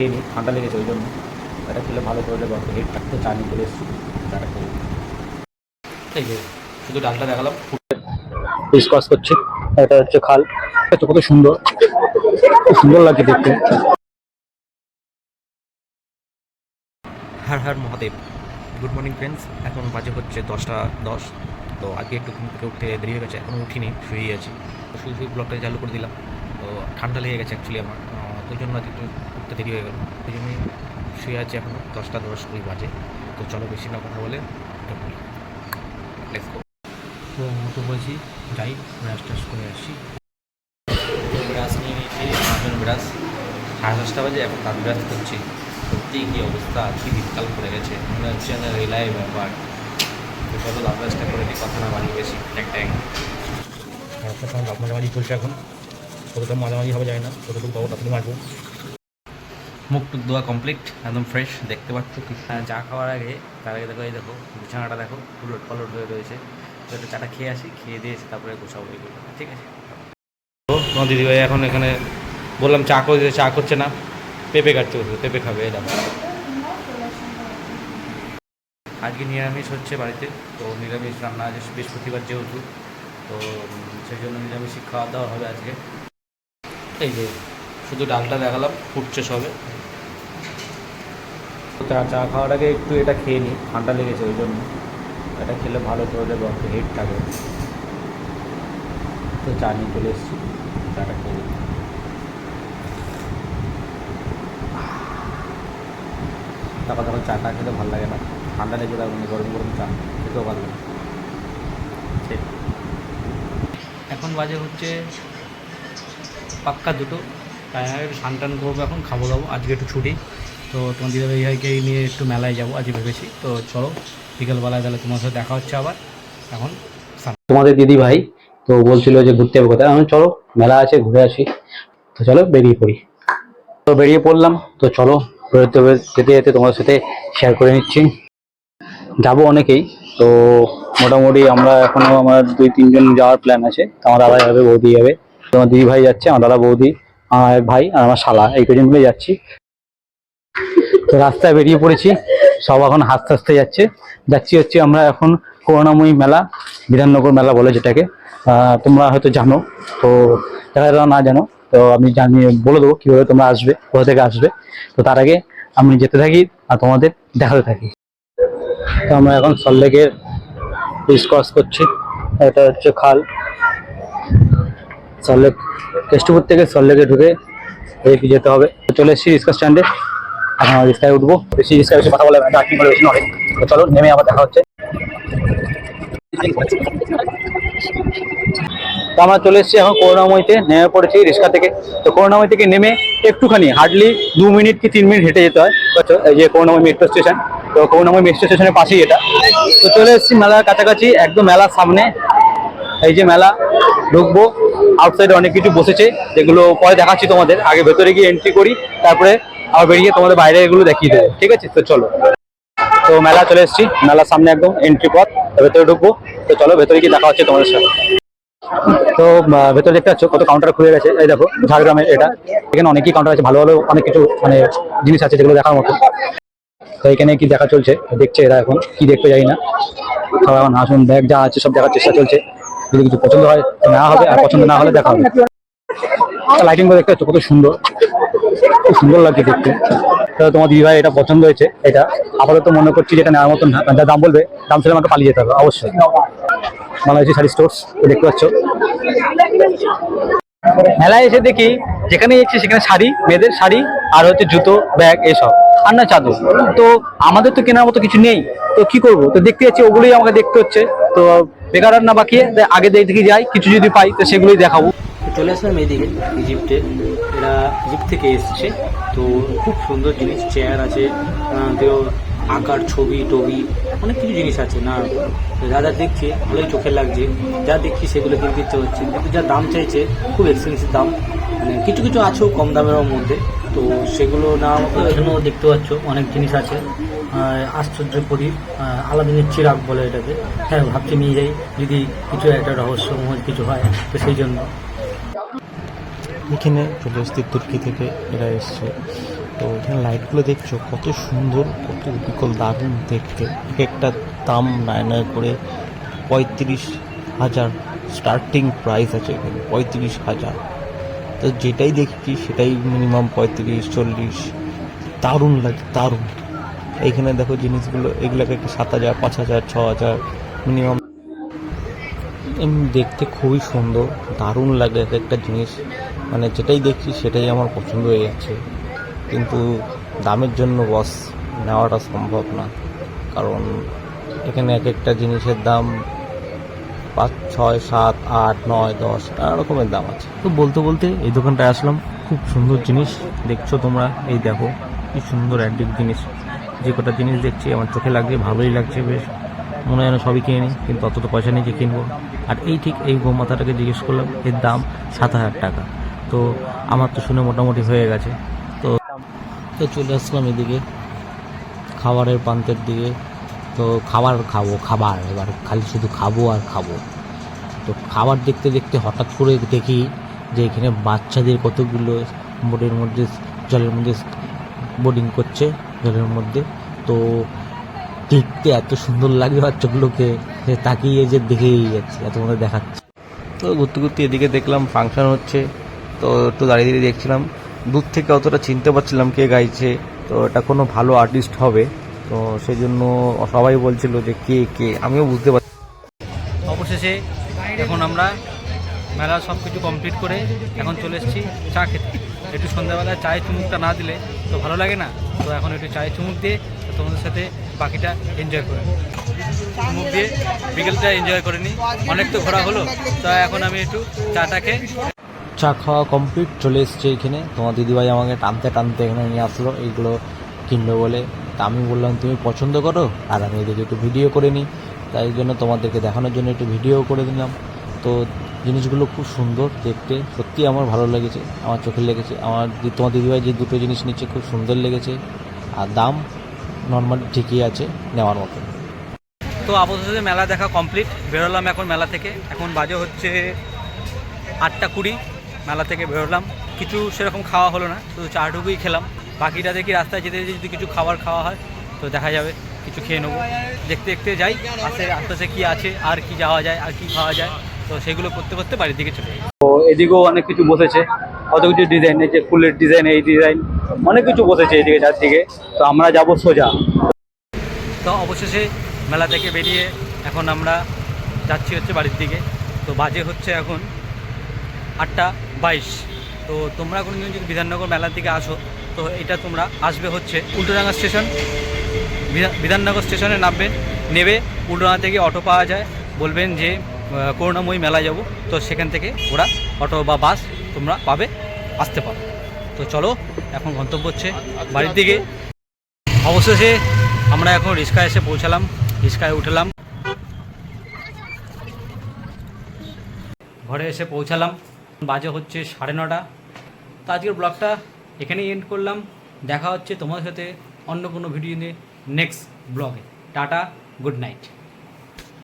খেয়ে ঠান্ডা লেগেছে ওই জন্য। এটা খেলে ভালো করে দেবো হেড থাকতে চা নিয়ে চলে এসেছি চাটা খেয়ে এই যে শুধু ডালটা দেখালাম। ডিসকাস করছি। এটা হচ্ছে খাল। এটা কত সুন্দর। সুন্দর লাগছে দেখতে। Har Har Mahadev. Good morning friends এখন বাজে হচ্ছে দশটা দশ। তো আজকে একটু ঘুম থেকে উঠতে দেরি হয়ে গেছে এখনও উঠিনি শুয়েই আছি। তো শুধু শুধু ব্লগটা চালু করে দিলাম। তো ঠান্ডা লেগে গেছে অ্যাকচুয়ালি আমার। ওই জন্য আজকে একটু উঠতে দেরি হয়ে গেল। ওই জন্যই শুয়ে আছি এখন। দশটা দশ কুড়ি বাজে। তো চলো বেশি না কথা বলে তো মতো বলছি, যাই, ব্রাশ টাশ করে আসি। ব্রাশ নিয়ে নিয়েছি জন্য ব্রাশ। সাড়ে দশটা বাজে, এখন তার ব্রাশ করছি সত্যি কী অবস্থা? কী দিনকাল পড়ে গেছে? মনে হচ্ছে না রিলাই ব্যাপার। তো চলো দাঁত ব্রাশটা করে দিই কথা না বাড়ি বেশি। ট্যাং ট্যাং রাস্তার সঙ্গে দাঁত মাঝামাঝি চলছে এখন। কতটা মাঝামাঝি হবে যায় না। কতটুকু পাবো তাড়াতাড়ি মারবো মুখ টুক ধোয়া কমপ্লিট একদম ফ্রেশ দেখতে পাচ্ছ কি হ্যাঁ, চা খাওয়ার আগে তার আগে দেখো এই দেখো বিছানাটা দেখো উলট পালট হয়ে রয়েছে। তো একটা চাটা খেয়ে আসি খেয়ে দিয়ে এসে তারপরে গোছাবো এগুলো ঠিক আছে? তো তোমার দিদিভাই এখন এখানে বললাম চা করে দিতে চা করছে না পেঁপে কাটতে বসে পেঁপে খাবে এই দেখো। আজকে নিরামিষ হচ্ছে বাড়িতে তো নিরামিষ রান্না আছে বৃহস্পতিবার যেহেতু তো সেই জন্য নিরামিষই খাওয়া দাওয়া হবে আজকে। এই যে শুধু ডালটা দেখালাম ফুটছে সবে চা চা খাওয়ার আগে একটু এটা খেয়ে নিই ঠান্ডা লেগেছে ওই জন্য। এটা খেলে ভালো করে দেবো একটু হেড থাকে। তো চা নিয়ে চলে এসেছি, চাটা খেয়ে। তারপর তখন চা টা খেতে ভালো লাগে না, ঠান্ডা লেগে যাবে গরম গরম চা, খেতেও ভালো লাগে এখন বাজে হচ্ছে পাক্কা দুটো। তাই আমি স্নান টান করব এখন, খাব দাবো। আজকে একটু ছুটি, তো তোমার দিদি ভাইকে নিয়ে একটু মেলায় যাব আজকে ভেবেছি। তো চলো, বিকেলবেলায় তাহলে তোমার সাথে দেখা হচ্ছে আবার। এখন তোমাদের দিদি ভাই তো বলছিল যে ঘুরতে যাবে কোথায়। আমি চলো, মেলা আছে, ঘুরে আসি। তো চলো, বেরিয়ে পড়ি। তো বেরিয়ে পড়লাম, তো চলো, বেরোতে হবে, যেতে যেতে তোমার সাথে শেয়ার করে নিচ্ছি। যাব অনেকেই, তো মোটামুটি আমরা এখনও আমার দুই তিনজন যাওয়ার প্ল্যান আছে। আমার দাদা যাবে, বৌদি যাবে। তোমার দিদি ভাই যাচ্ছে, আমার দাদা বৌদি। আমার ভাই আর আমার শালা, এই কজন মিলে যাচ্ছি। তো রাস্তায় বেরিয়ে পড়েছি, সব এখন হাসতে হাসতে যাচ্ছে। যাচ্ছি হচ্ছে আমরা এখন করুণাময়ী মেলা, বিধাননগর মেলা বলে যেটাকে। তোমরা হয়তো জানো, তো যারা না জানো, তো আমি জানি, বলে দেবো কীভাবে তোমরা আসবে, কোথা থেকে আসবে। তো তার আগে আমি যেতে থাকি আর তোমাদের দেখাতে থাকি। তো আমরা এখন সল্লেকের ক্রস করছি, এটা হচ্ছে খাল। সল্লেক কেষ্টপুর থেকে সল্লেকে ঢুকে এদিকে যেতে হবে। চলে এসেছি রিক্সা স্ট্যান্ডে এখন রিক্সায় উঠবো। বেশি রিক্সায় বেশি কথা বলে ডাকি বলে বেশি নয় তো চলো, নেমে আবার দেখা হচ্ছে। তো আমরা চলে এসেছি এখন করুণাময়ীতে, নেমে পড়েছি রিক্সা থেকে। তো করুণাময় থেকে নেমে একটুখানি হার্ডলি দু মিনিট কি তিন মিনিট হেঁটে যেতে হয়? এই যে করুণাময় মেট্রো স্টেশন তো করুণাময় মেট্রো স্টেশনের পাশেই এটা। তো চলে এসেছি মেলার কাছাকাছি, একদম মেলার সামনে। এই যে মেলা, ঢুকবো। আউটসাইডে অনেক কিছু বসেছে, যেগুলো পরে দেখাচ্ছি তোমাদের। আগে ভেতরে গিয়ে এন্ট্রি করি, তারপরে আবার বেরিয়ে তোমাদের বাইরে এগুলো দেখিয়ে দেবো। ঠিক আছে? তো চলো। তো মেলা চলে এসেছি, মেলার সামনে একদম এন্ট্রি পথ ভেতরে ঢুকবো। তো চলো, ভেতরে গিয়ে দেখা হচ্ছে তোমাদের সাথে। তো ভেতরে দেখতে পাচ্ছ কত কাউন্টার খুলে গেছে। এই দেখো, ঝাড়গ্রামে এটা। এখানে অনেকই কাউন্টার আছে, ভালো ভালো অনেক কিছু মানে জিনিস আছে যেগুলো দেখার মতো। তো এখানে কি দেখা চলছে? দেখছে এরা এখন। কি দেখতে যাই না। সবাই এখন আসুন ব্যাগ যা আছে সব দেখার চেষ্টা চলছে। যদি কিছু পছন্দ হয় নেওয়া হবে, আর পছন্দ না হলে দেখা হবে। লাইটিং করে দেখতে কত সুন্দর। খুব সুন্দর লাগছে দেখতে। তো তোমার দিদি ভাই এটা পছন্দ হয়েছে, এটা। আপাতত মনে করছি যেটা নেওয়ার মতন না, যা দাম বলবে, দাম ছেলে আমাকে পালিয়ে যেতে হবে, অবশ্যই। বাংলাদেশি শাড়ি স্টোর্স দেখতে পাচ্ছ। মেলায় এসে দেখি, যেখানে যাচ্ছি সেখানে শাড়ি, মেয়েদের শাড়ি, আর হচ্ছে জুতো, ব্যাগ, এসব। আর না চাদর। তো আমাদের তো কেনার মতো কিছু নেই, তো কি করব? তো দেখতে যাচ্ছি, ওগুলোই আমাকে দেখতে হচ্ছে। তো বেকার আর না বাকি আগে দেখে যাই কিছু যদি পাই তো সেগুলোই দেখাবো। চলে আসলাম এইদিকে ইজিপ্টে এরা ইজিপ্ট থেকে এসছে। তো খুব সুন্দর জিনিস চেয়ার আছে তো আঁকার ছবি টবি অনেক কিছু জিনিস আছে। না যা যা দেখছি ভালোই চোখে লাগছে। যা দেখছি সেগুলো কিনতে ইচ্ছে হচ্ছে। কিন্তু যা দাম চাইছে খুব এক্সপেন্সিভ দাম। মানে কিছু কিছু আছেও কম দামের মধ্যে। তো সেগুলো না এখানেও দেখতে পাচ্ছ অনেক জিনিস আছে। আশ্চর্য করি আলাদিনের চিরাগ বলে এটাকে। হ্যাঁ ভাবছি নিয়ে যাই, যদি কিছু একটা রহস্যময় কিছু হয়, তো সেই জন্য। এখানে চলে তুর্কি থেকে এরা এসছে। তো এখানে লাইটগুলো দেখছ, কত সুন্দর, কত বিকল, দারুণ দেখতে। এক একটা দাম নয় নয় করে পঁয়ত্রিশ হাজার। স্টার্টিং প্রাইস আছে এখানে, পঁয়ত্রিশ হাজার। তো যেটাই দেখছি, সেটাই মিনিমাম পঁয়ত্রিশ, চল্লিশ। দারুণ লাগে, দারুণ। এইখানে দেখো জিনিসগুলো, এগুলোকে একটা সাত হাজার, পাঁচ হাজার, ছ হাজার মিনিমাম এমনি দেখতে খুবই সুন্দর, দারুণ লাগে এক একটা জিনিস। মানে যেটাই দেখছি সেটাই আমার পছন্দ হয়ে যাচ্ছে। কিন্তু দামের জন্য বস নেওয়াটা সম্ভব না। কারণ এখানে এক একটা জিনিসের দাম পাঁচ, ছয়, সাত, আট, নয়, দশ, নানা রকমের দাম আছে। তো বলতে বলতে এই দোকানটায় আসলাম। খুব সুন্দর জিনিস, দেখছ তোমরা? এই দেখো, কি সুন্দর অ্যান্টিক জিনিস। যে কটা জিনিস দেখছি, আমার চোখে লাগছে, ভালোই লাগছে বেশ। মনে হয় সবই কিনে নিই কিন্তু অত তো পয়সা নেই যে কিনবো। আর এই ঠিক এই গোমাতাটাকে জিজ্ঞেস করলাম, এর দাম সাত হাজার টাকা। তো আমার তো শুনে মোটামুটি হয়ে গেছে। তো তো চলে আসলাম এদিকে, খাবারের প্রান্তের দিকে। তো খাবার খাব, খাবার, এবার খালি শুধু খাব আর খাব। তো খাবার দেখতে দেখতে হঠাৎ করে দেখি যে এখানে বাচ্চাদের কতগুলো বোটের মধ্যে, জলের মধ্যে বোটিং করছে। জলের মধ্যে। তো দেখতে এত সুন্দর লাগে বাচ্চাগুলোকে যে তাকিয়ে যে দেখেই যাচ্ছে এত মধ্যে দেখাচ্ছে। তো ঘুরতে ঘুরতে এদিকে দেখলাম ফাংশন হচ্ছে তো একটু দাঁড়িয়ে দাঁড়িয়ে দেখছিলাম। দূর থেকে অতটা চিনতে পারছিলাম কে গাইছে তো এটা কোনো ভালো আর্টিস্ট হবে। তো সেই জন্য সবাই বলছিল যে কে কে আমিও বুঝতে পারছি অবশেষে এখন আমরা মেলা সব কিছু কমপ্লিট করে এখন চলে এসেছি চা খেতে। একটু সন্ধ্যাবেলায় চায়ের চুমুকটা না দিলে তো ভালো লাগে না। তো এখন একটু চায়ের চুমুক দিয়ে তোমাদের সাথে বাকিটা এনজয় করে। চুমুক দিয়ে বিকেলটা এনজয় করে নিই। অনেক তো ঘোরা হলো, তো এখন আমি একটু চাটা খেয়ে চা খাওয়া কমপ্লিট চলে এসছে এখানে। তোমার দিদিভাই আমাকে টানতে টানতে এখানে নিয়ে আসলো। এইগুলো কিনবে বলে। তা আমি বললাম, তুমি পছন্দ করো? আর আমি এদিকে একটু ভিডিও করে নিই। তাই জন্য তোমাদেরকে দেখানোর জন্য একটু ভিডিও করে দিলাম। তো জিনিসগুলো খুব সুন্দর দেখতে। সত্যি আমার ভালো লেগেছে, আমার চোখে লেগেছে। আমার তোমার দিদিভাই যে দুটো জিনিস নিচ্ছে খুব সুন্দর লেগেছে। আর দাম নর্মাল ঠিকই আছে নেওয়ার মতো। তো আপাতত মেলা দেখা কমপ্লিট বেরোলাম এখন মেলা থেকে। এখন বাজে হচ্ছে আটটা কুড়ি, মেলা থেকে বেরোলাম। কিছু সেরকম খাওয়া হলো না, শুধু চাটুকুই খেলাম। বাকিটা দেখি রাস্তায় যেতে যেতে যদি কিছু খাবার খাওয়া হয়, তো দেখা যাবে, কিছু খেয়ে নেব। দেখতে দেখতে যাই আস্তে আস্তে কী আছে, আর কি যাওয়া যায়, আর কি খাওয়া যায়। তো সেগুলো করতে করতে বাড়ির দিকে চলে যাই। তো এদিকেও অনেক কিছু বসেছে। কত কিছু ডিজাইন এই যে ফুলের ডিজাইন এই ডিজাইন অনেক কিছু বসেছে এদিকে চারদিকে। তো আমরা যাব সোজা। তো অবশেষে মেলা থেকে বেরিয়ে এখন আমরা যাচ্ছি হচ্ছে বাড়ির দিকে। তো বাজে হচ্ছে এখন আটটা বাইশ। তো তোমরা কোনো দিন যদি বিধাননগর মেলার দিকে আসো তো এটা তোমরা আসবে হচ্ছে উল্টোডাঙ্গা স্টেশন। বিধা- বিধাননগর স্টেশনে নামবেন নেবে উল্টোডাঙ্গা থেকে অটো পাওয়া যায়। বলবেন যে করুণাময়ী মেলা যাব। তো সেখান থেকে ওরা অটো বা বাস তোমরা পাবে, আসতে পারো। তো চলো, এখন গন্তব্য হচ্ছে বাড়ির দিকে। অবশেষে আমরা এখন রিক্সায় এসে পৌঁছালাম, রিক্সায় উঠলাম। ঘরে এসে পৌঁছালাম। বাজে হচ্ছে সাড়ে নটা। তো আজকের ব্লগটা এখানেই এন্ড করলাম। দেখা হচ্ছে তোমাদের সাথে অন্য কোনো ভিডিও নিয়ে নেক্সট ব্লগে। Tata good night